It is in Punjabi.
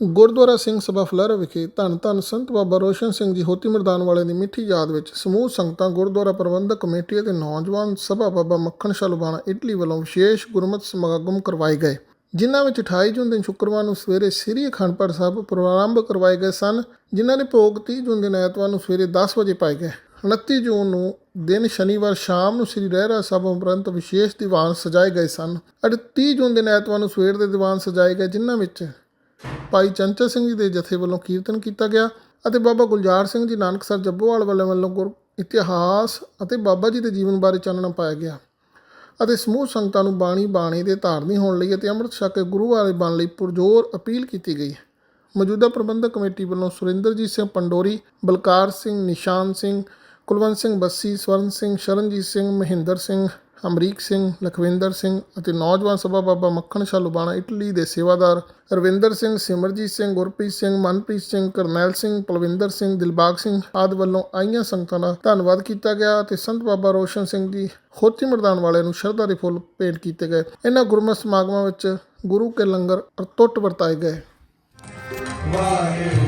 ਗੁਰਦੁਆਰਾ ਸਿੰਘ ਸਭਾ ਫਲਰ ਵਿਖੇ ਧੰਨ ਧੰਨ ਸੰਤ ਬਾਬਾ ਰੋਸ਼ਨ ਸਿੰਘ ਜੀ ਹੋਤੀ ਮਰਦਾਨ ਵਾਲੇ ਦੀ ਮਿੱਠੀ ਯਾਦ ਵਿੱਚ ਸਮੂਹ ਸੰਗਤਾਂ, ਗੁਰਦੁਆਰਾ ਪ੍ਰਬੰਧਕ ਕਮੇਟੀ ਅਤੇ ਨੌਜਵਾਨ ਸਭਾ ਬਾਬਾ ਮੱਖਣ ਸ਼ਾਹ ਲੁਬਾਣਾ ਇਟਲੀ ਵੱਲੋਂ ਵਿਸ਼ੇਸ਼ ਗੁਰਮਤਿ ਸਮਾਗਮ ਕਰਵਾਏ ਗਏ, ਜਿਨ੍ਹਾਂ ਵਿੱਚ 28 ਜੂਨ ਦਿਨ ਸ਼ੁੱਕਰਵਾਰ ਨੂੰ ਸਵੇਰੇ ਸ੍ਰੀ ਅਖੰਡ ਸਾਹਿਬ ਪ੍ਰਾਰੰਭ ਕਰਵਾਏ ਗਏ ਸਨ, ਜਿਨ੍ਹਾਂ ਦੇ ਭੋਗ 30 ਜੂਨ ਦਿਨ ਐਤਵਾਰ ਨੂੰ ਸਵੇਰੇ 10 ਵਜੇ ਪਾਏ ਗਏ 29 ਜੂਨ ਨੂੰ ਦਿਨ ਸ਼ਨੀਵਾਰ ਸ਼ਾਮ ਨੂੰ ਸ੍ਰੀ ਰਹਿਰਾ ਸਾਹਿਬ ਉਪਰੰਤ ਵਿਸ਼ੇਸ਼ ਦੀਵਾਨ ਸਜਾਏ ਗਏ ਸਨ, ਅਤੇ 30 ਜੂਨ ਦਿਨ ਐਤਵਾਰ ਨੂੰ ਸਵੇਰ ਦੇ ਦੀਵਾਨ ਸਜਾਏ ਗਏ, ਜਿਨ੍ਹਾਂ ਵਿੱਚ ਭਾਈ ਚੰਚਲ ਸਿੰਘ ਜੀ ਦੇ ਜਥੇ ਵੱਲੋਂ ਕੀਰਤਨ ਕੀਤਾ ਗਿਆ ਅਤੇ ਬਾਬਾ ਗੁਲਜ਼ਾਰ ਸਿੰਘ ਜੀ ਨਾਨਕਸਰ ਜੱਬੋਵਾਲ ਵਾਲੇ ਵੱਲੋਂ ਗੁਰ ਇਤਿਹਾਸ ਅਤੇ ਬਾਬਾ ਜੀ ਦੇ ਜੀਵਨ ਬਾਰੇ ਚਾਨਣਾ ਪਾਇਆ ਗਿਆ ਅਤੇ ਸਮੂਹ ਸੰਗਤਾਂ ਨੂੰ ਬਾਣੀ ਬਾਣੀ ਦੇ ਧਾਰਨੀ ਹੋਣ ਲਈ ਅਤੇ ਅੰਮ੍ਰਿਤ ਛਕ ਕੇ ਗੁਰੂ ਵਾਲੇ ਬਣ ਲਈ ਪੁਰਜੋਰ ਅਪੀਲ ਕੀਤੀ ਗਈ। ਮੌਜੂਦਾ ਪ੍ਰਬੰਧਕ ਕਮੇਟੀ ਵੱਲੋਂ ਸੁਰਿੰਦਰਜੀਤ ਸਿੰਘ ਪੰਡੋਰੀ, ਬਲਕਾਰ ਸਿੰਘ, ਨਿਸ਼ਾਨ ਸਿੰਘ ਕੁਲਵੰਤ ਸਿੰਘ ਬੱਸੀ, ਸਵਰਨ ਸਿੰਘ, ਸ਼ਰਨਜੀਤ ਸਿੰਘ, ਮਹਿੰਦਰ ਸਿੰਘ, ਅਮਰੀਕ ਸਿੰਘ, ਲਖਵਿੰਦਰ ਸਿੰਘ ਅਤੇ ਨੌਜਵਾਨ ਸਭਾ ਬਾਬਾ ਮੱਖਣ ਸ਼ਾਹ ਲੁਬਾਣਾ, ਇਟਲੀ ਦੇ ਸੇਵਾਦਾਰ ਰਵਿੰਦਰ ਸਿੰਘ, ਸਿਮਰਜੀਤ ਸਿੰਘ, ਗੁਰਪ੍ਰੀਤ ਸਿੰਘ, ਮਨਪ੍ਰੀਤ ਸਿੰਘ, ਕਰਨੈਲ ਸਿੰਘ, ਪਲਵਿੰਦਰ ਸਿੰਘ, ਦਿਲਬਾਗ ਸਿੰਘ ਆਦਿ ਵੱਲੋਂ ਆਈਆਂ ਸੰਗਤਾਂ ਦਾ ਧੰਨਵਾਦ ਕੀਤਾ ਗਿਆ ਅਤੇ ਸੰਤ ਬਾਬਾ ਰੋਸ਼ਨ ਸਿੰਘ ਜੀ ਖੋਤੀ ਮਰਦਾਨ ਵਾਲਿਆਂ ਨੂੰ ਸ਼ਰਧਾ ਦੇ ਫੁੱਲ ਭੇਟ ਕੀਤੇ ਗਏ। ਇਹਨਾਂ ਗੁਰਮਤ ਸਮਾਗਮਾਂ ਵਿੱਚ ਗੁਰੂ ਕੇ ਲੰਗਰ ਅਟੁੱਟ ਵਰਤਾਏ ਗਏ। ਵਾਹਿਗੁਰੂ।